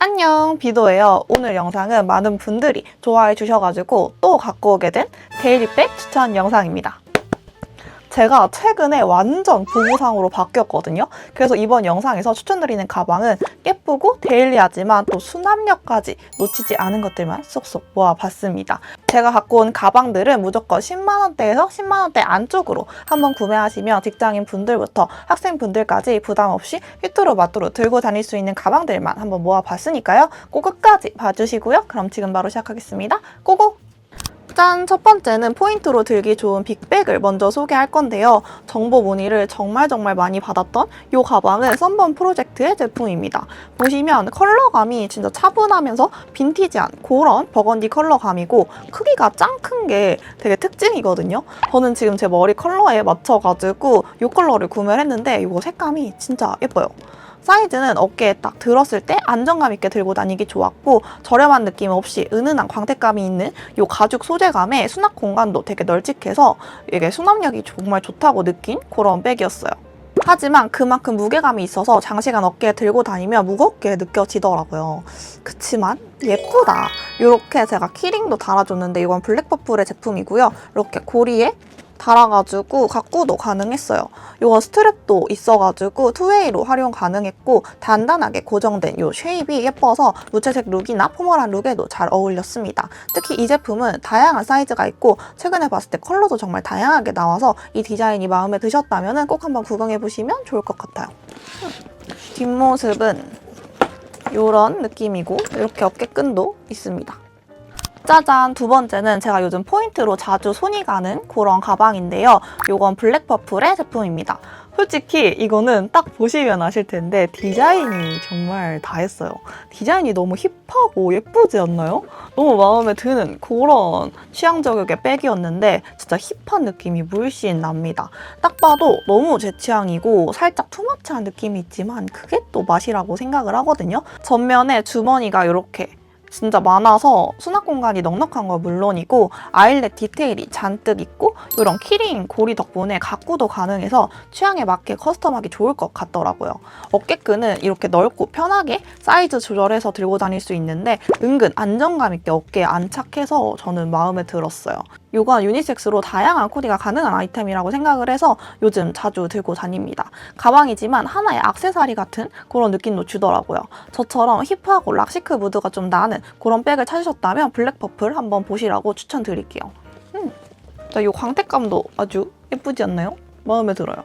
안녕 비도예요. 오늘 영상은 많은 분들이 좋아해 주셔가지고 또 갖고 오게 된 데일리백 추천 영상입니다. 제가 최근에 완전 보부상으로 바뀌었거든요. 그래서 이번 영상에서 추천드리는 가방은 예쁘고 데일리하지만 또 수납력까지 놓치지 않은 것들만 쏙쏙 모아봤습니다. 제가 갖고 온 가방들은 무조건 10만원대에서 10만원대 안쪽으로 한번 구매하시면 직장인 분들부터 학생 분들까지 부담 없이 휘뚜루 마뚜루 들고 다닐 수 있는 가방들만 한번 모아봤으니까요. 꼭 끝까지 봐주시고요. 그럼 지금 바로 시작하겠습니다. 고고! 짠! 첫 번째는 포인트로 들기 좋은 빅백을 먼저 소개할 건데요. 정보 문의를 정말 정말 많이 받았던 이 가방은 썬번 프로젝트의 제품입니다. 보시면 컬러감이 진짜 차분하면서 빈티지한 그런 버건디 컬러감이고 크기가 짱 큰 게 되게 특징이거든요. 저는 지금 제 머리 컬러에 맞춰가지고 이 컬러를 구매를 했는데 이거 색감이 진짜 예뻐요. 사이즈는 어깨에 딱 들었을 때 안정감 있게 들고 다니기 좋았고 저렴한 느낌 없이 은은한 광택감이 있는 이 가죽 소재감에 수납 공간도 되게 널찍해서 이게 수납력이 정말 좋다고 느낀 그런 백이었어요. 하지만 그만큼 무게감이 있어서 장시간 어깨에 들고 다니면 무겁게 느껴지더라고요. 그치만 예쁘다. 이렇게 제가 키링도 달아줬는데 이건 블랙퍼플의 제품이고요. 이렇게 고리에 달아가지고 각구도 가능했어요. 이건 스트랩도 있어가지고 투웨이로 활용 가능했고 단단하게 고정된 이 쉐입이 예뻐서 무채색 룩이나 포멀한 룩에도 잘 어울렸습니다. 특히 이 제품은 다양한 사이즈가 있고 최근에 봤을 때 컬러도 정말 다양하게 나와서 이 디자인이 마음에 드셨다면 꼭 한번 구경해보시면 좋을 것 같아요. 뒷모습은 이런 느낌이고 이렇게 어깨끈도 있습니다. 짜잔 두 번째는 제가 요즘 포인트로 자주 손이 가는 그런 가방인데요. 이건 블랙퍼플의 제품입니다. 솔직히 이거는 딱 보시면 아실 텐데 디자인이 정말 다 했어요. 디자인이 너무 힙하고 예쁘지 않나요? 너무 마음에 드는 그런 취향 저격의 백이었는데 진짜 힙한 느낌이 물씬 납니다. 딱 봐도 너무 제 취향이고 살짝 투머치한 느낌이 있지만 그게 또 맛이라고 생각을 하거든요. 전면에 주머니가 이렇게 진짜 많아서 수납 공간이 넉넉한 건 물론이고 아일렛 디테일이 잔뜩 있고 이런 키링 고리 덕분에 각구도 가능해서 취향에 맞게 커스텀하기 좋을 것 같더라고요. 어깨끈은 이렇게 넓고 편하게 사이즈 조절해서 들고 다닐 수 있는데 은근 안정감 있게 어깨에 안착해서 저는 마음에 들었어요. 이건 유니섹스로 다양한 코디가 가능한 아이템이라고 생각을 해서 요즘 자주 들고 다닙니다. 가방이지만 하나의 악세사리 같은 그런 느낌도 주더라고요. 저처럼 힙하고 락시크 무드가 좀 나는 그런 백을 찾으셨다면 블랙퍼플 한번 보시라고 추천드릴게요. 음, 이 광택감도 아주 예쁘지 않나요? 마음에 들어요.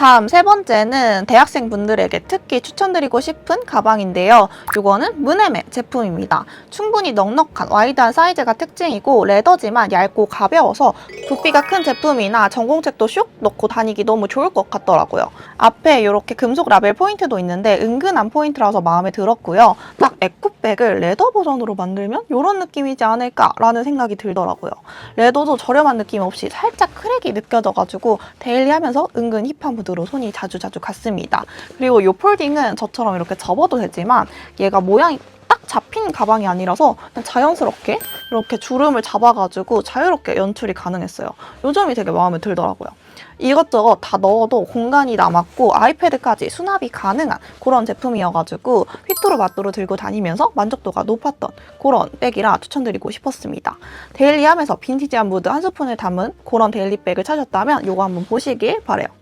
다음 세 번째는 대학생분들에게 특히 추천드리고 싶은 가방인데요. 이거는 문에메 제품입니다. 충분히 넉넉한 와이드한 사이즈가 특징이고 레더지만 얇고 가벼워서 부피가 큰 제품이나 전공책도 슉 넣고 다니기 너무 좋을 것 같더라고요. 앞에 이렇게 금속 라벨 포인트도 있는데 은근한 포인트라서 마음에 들었고요. 딱 에코백을 레더 버전으로 만들면 이런 느낌이지 않을까라는 생각이 들더라고요. 레더도 저렴한 느낌 없이 살짝 크랙이 느껴져가지고 데일리하면서 은근 힙한 무드 로 손이 자주자주 갔습니다. 그리고 이 폴딩은 저처럼 이렇게 접어도 되지만 얘가 모양이 딱 잡힌 가방이 아니라서 그냥 자연스럽게 이렇게 주름을 잡아가지고 자유롭게 연출이 가능했어요. 이 점이 되게 마음에 들더라고요. 이것저것 다 넣어도 공간이 남았고 아이패드까지 수납이 가능한 그런 제품이어가지고 휘뚜루 마뚜루 들고 다니면서 만족도가 높았던 그런 백이라 추천드리고 싶었습니다. 데일리하면서 빈티지한 무드 한 스푼을 담은 그런 데일리백을 찾았다면 이거 한번 보시길 바래요.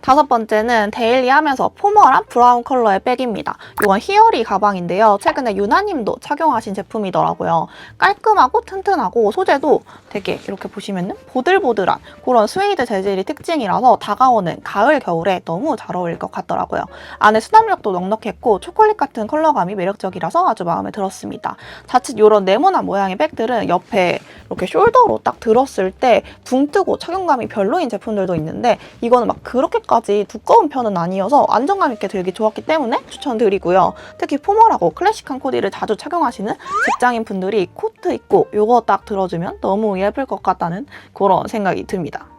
다섯 번째는 데일리하면서 포멀한 브라운 컬러의 백입니다. 이건 히어리 가방인데요. 최근에 유나님도 착용하신 제품이더라고요. 깔끔하고 튼튼하고 소재도 되게 이렇게 보시면 보들보들한 그런 스웨이드 재질이 특징이라서 다가오는 가을, 겨울에 너무 잘 어울릴 것 같더라고요. 안에 수납력도 넉넉했고 초콜릿 같은 컬러감이 매력적이라서 아주 마음에 들었습니다. 자칫 이런 네모난 모양의 백들은 옆에 이렇게 숄더로 딱 들었을 때 붕 뜨고 착용감이 별로인 제품들도 있는데 이거는 막 그렇게 까지 두꺼운 편은 아니어서 안정감 있게 들기 좋았기 때문에 추천드리고요. 특히 포멀하고 클래식한 코디를 자주 착용하시는 직장인 분들이 코트 입고 이거 딱 들어주면 너무 예쁠 것 같다는 그런 생각이 듭니다.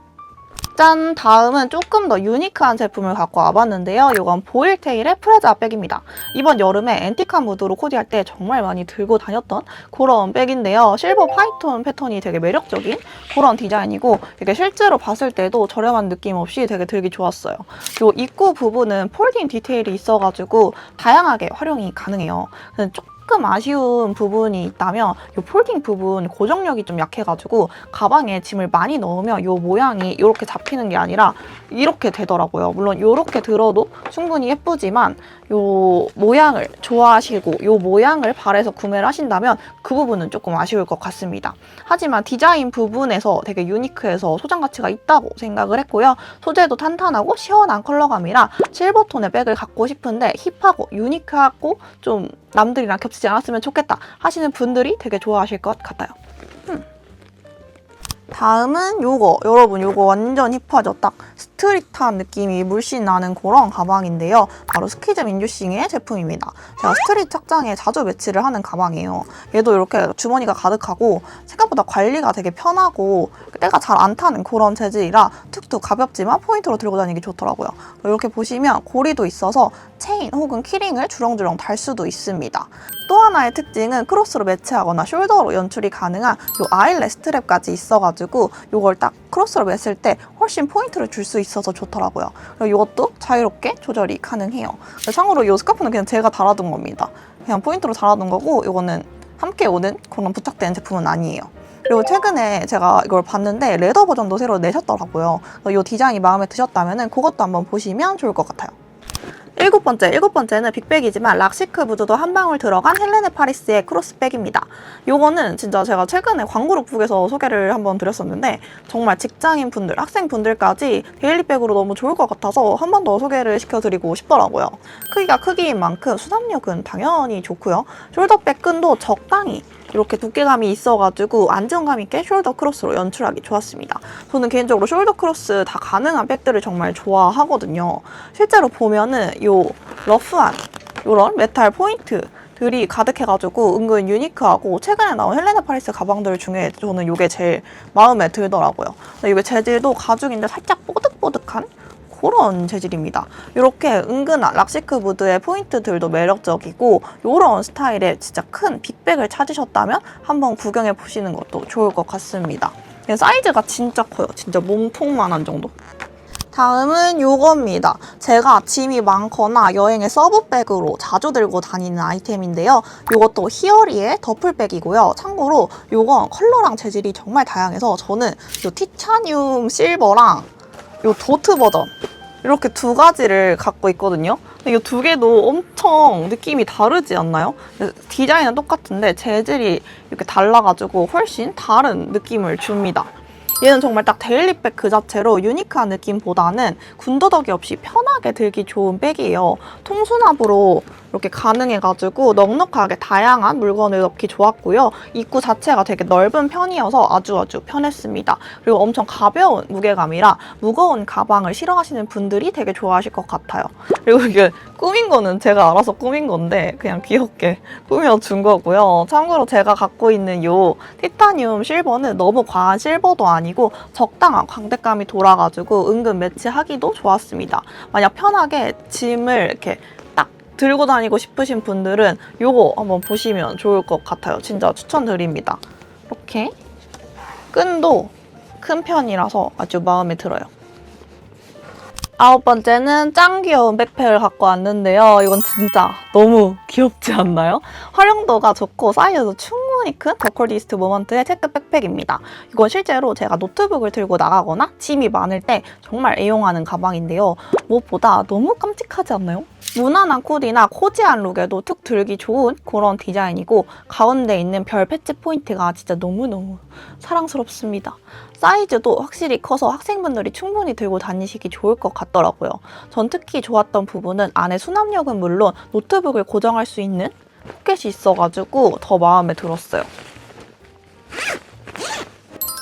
짠! 다음은 조금 더 유니크한 제품을 갖고 와봤는데요. 이건 보일테일의 프레자 백입니다. 이번 여름에 앤티카 무드로 코디할 때 정말 많이 들고 다녔던 그런 백인데요. 실버 파이톤 패턴이 되게 매력적인 그런 디자인이고 이게 실제로 봤을 때도 저렴한 느낌 없이 되게 들기 좋았어요. 요 입구 부분은 폴딩 디테일이 있어가지고 다양하게 활용이 가능해요. 조금 아쉬운 부분이 있다면 이 폴딩 부분 고정력이 좀 약해가지고 가방에 짐을 많이 넣으면 이 모양이 이렇게 잡히는 게 아니라 이렇게 되더라고요. 물론 이렇게 들어도 충분히 예쁘지만 이 모양을 좋아하시고 이 모양을 바래서 구매를 하신다면 그 부분은 조금 아쉬울 것 같습니다. 하지만 디자인 부분에서 되게 유니크해서 소장 가치가 있다고 생각을 했고요. 소재도 탄탄하고 시원한 컬러감이라 실버톤의 백을 갖고 싶은데 힙하고 유니크하고 좀 남들이랑 겹 치지 않았으면 좋겠다 하시는 분들이 되게 좋아하실 것 같아요. 음. 다음은 요거. 여러분 요거 완전 힙하죠? 딱 스트릿한 느낌이 물씬 나는 그런 가방인데요. 바로 스키즈 민주싱의 제품입니다. 제가 스트릿 착장에 자주 매치를 하는 가방이에요. 얘도 이렇게 주머니가 가득하고 생각보다 관리가 되게 편하고 때가 잘 안 타는 그런 재질이라 툭툭 가볍지만 포인트로 들고 다니기 좋더라고요. 이렇게 보시면 고리도 있어서 체인 혹은 키링을 주렁주렁 달 수도 있습니다. 또 하나의 특징은 크로스로 매치하거나 숄더로 연출이 가능한 이 아일렛 스트랩까지 있어가지고 이걸 딱 크로스로 맸을 때 훨씬 포인트를 줄 수 있어서 좋더라고요. 그리고 이것도 자유롭게 조절이 가능해요. 참고로 이 스카프는 그냥 제가 달아둔 겁니다. 그냥 포인트로 달아둔 거고 이거는 함께 오는 그런 부착된 제품은 아니에요. 그리고 최근에 제가 이걸 봤는데 레더 버전도 새로 내셨더라고요. 이 디자인이 마음에 드셨다면 그것도 한번 보시면 좋을 것 같아요. 일곱 번째, 일곱 번째는 빅백이지만 락시크 무드도 한 방울 들어간 헬레네 파리스의 크로스백입니다. 요거는 진짜 제가 최근에 광고룩 북에서 소개를 한번 드렸었는데 정말 직장인 분들, 학생 분들까지 데일리백으로 너무 좋을 것 같아서 한 번 더 소개를 시켜드리고 싶더라고요. 크기가 크기인 만큼 수납력은 당연히 좋고요. 숄더백 끈도 적당히 이렇게 두께감이 있어가지고 안정감 있게 숄더 크로스로 연출하기 좋았습니다. 저는 개인적으로 숄더 크로스 다 가능한 백들을 정말 좋아하거든요. 실제로 보면은 요 러프한 이런 메탈 포인트 들이 가득해가지고 은근 유니크하고 최근에 나온 헬레나 파리스 가방들 중에 저는 이게 제일 마음에 들더라고요. 이게 재질도 가죽인데 살짝 뽀득뽀득한 그런 재질입니다. 이렇게 은근한 락시크 무드의 포인트들도 매력적이고 이런 스타일의 진짜 큰 빅백을 찾으셨다면 한번 구경해 보시는 것도 좋을 것 같습니다. 사이즈가 진짜 커요. 진짜 몸통만한 정도. 다음은 이겁니다. 제가 짐이 많거나 여행에 서브백으로 자주 들고 다니는 아이템인데요. 이것도 히어리의 더플백이고요. 참고로 이건 컬러랑 재질이 정말 다양해서 저는 이 티타늄 실버랑 이 도트 버전 이렇게 두 가지를 갖고 있거든요. 근데 이 두 개도 엄청 느낌이 다르지 않나요? 디자인은 똑같은데 재질이 이렇게 달라가지고 훨씬 다른 느낌을 줍니다. 얘는 정말 딱 데일리백 그 자체로 유니크한 느낌보다는 군더더기 없이 편하게 들기 좋은 백이에요. 통수납으로 이렇게 가능해가지고 넉넉하게 다양한 물건을 넣기 좋았고요. 입구 자체가 되게 넓은 편이어서 아주 아주 편했습니다. 그리고 엄청 가벼운 무게감이라 무거운 가방을 싫어하시는 분들이 되게 좋아하실 것 같아요. 그리고 이게 꾸민 거는 제가 알아서 꾸민 건데 그냥 귀엽게 꾸며준 거고요. 참고로 제가 갖고 있는 이 티타늄 실버는 너무 과한 실버도 아니고 적당한 광택감이 돌아가지고 은근 매치하기도 좋았습니다. 만약 편하게 짐을 이렇게 들고 다니고 싶으신 분들은 이거 한번 보시면 좋을 것 같아요. 진짜 추천드립니다. 이렇게 끈도 큰 편이라서 아주 마음에 들어요. 아홉 번째는 짱 귀여운 백팩을 갖고 왔는데요. 이건 진짜 너무 귀엽지 않나요? 활용도가 좋고 사이즈도 충 분히 큰 더콜디스트 모먼트의 체크 백팩입니다. 이건 실제로 제가 노트북을 들고 나가거나 짐이 많을 때 정말 애용하는 가방인데요. 무엇보다 너무 깜찍하지 않나요? 무난한 코디나 코지한 룩에도 툭 들기 좋은 그런 디자인이고 가운데 있는 별 패치 포인트가 진짜 너무너무 사랑스럽습니다. 사이즈도 확실히 커서 학생분들이 충분히 들고 다니시기 좋을 것 같더라고요. 전 특히 좋았던 부분은 안에 수납력은 물론 노트북을 고정할 수 있는 포켓이 있어가지고 더 마음에 들었어요.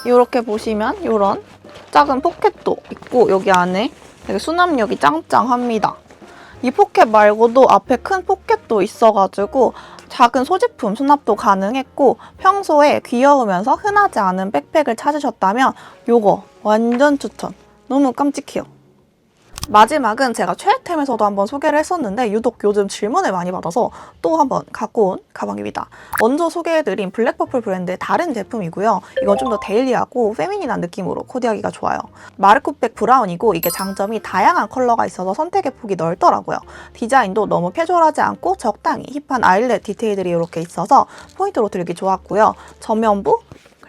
이렇게 보시면 이런 작은 포켓도 있고 여기 안에 되게 수납력이 짱짱합니다. 이 포켓 말고도 앞에 큰 포켓도 있어가지고 작은 소지품 수납도 가능했고 평소에 귀여우면서 흔하지 않은 백팩을 찾으셨다면 요거 완전 추천! 너무 깜찍해요. 마지막은 제가 최애템에서도 한번 소개를 했었는데 유독 요즘 질문을 많이 받아서 또 한번 갖고 온 가방입니다. 먼저 소개해드린 블랙퍼플 브랜드의 다른 제품이고요. 이건 좀 더 데일리하고 페미닌한 느낌으로 코디하기가 좋아요. 마르코백 브라운이고 이게 장점이 다양한 컬러가 있어서 선택의 폭이 넓더라고요. 디자인도 너무 캐주얼하지 않고 적당히 힙한 아일렛 디테일들이 이렇게 있어서 포인트로 들기 좋았고요. 전면부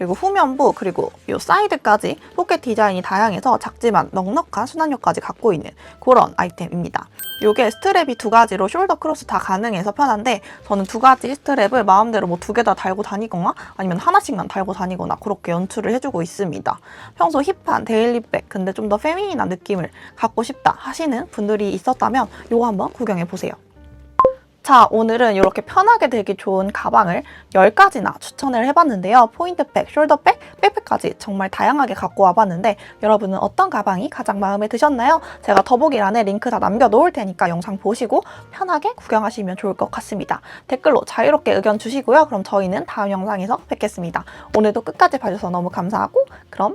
그리고 후면부 그리고 이 사이드까지 포켓 디자인이 다양해서 작지만 넉넉한 순환력까지 갖고 있는 그런 아이템입니다. 이게 스트랩이 두 가지로 숄더 크로스 다 가능해서 편한데 저는 두 가지 스트랩을 마음대로 뭐 두 개 다 달고 다니거나 아니면 하나씩만 달고 다니거나 그렇게 연출을 해주고 있습니다. 평소 힙한 데일리백 근데 좀 더 페미닌한 느낌을 갖고 싶다 하시는 분들이 있었다면 이거 한번 구경해 보세요. 자, 오늘은 이렇게 편하게 들기 좋은 가방을 10가지나 추천을 해봤는데요. 포인트백, 숄더백, 백팩까지 정말 다양하게 갖고 와봤는데 여러분은 어떤 가방이 가장 마음에 드셨나요? 제가 더보기란에 링크 다 남겨놓을 테니까 영상 보시고 편하게 구경하시면 좋을 것 같습니다. 댓글로 자유롭게 의견 주시고요. 그럼 저희는 다음 영상에서 뵙겠습니다. 오늘도 끝까지 봐주셔서 너무 감사하고 그럼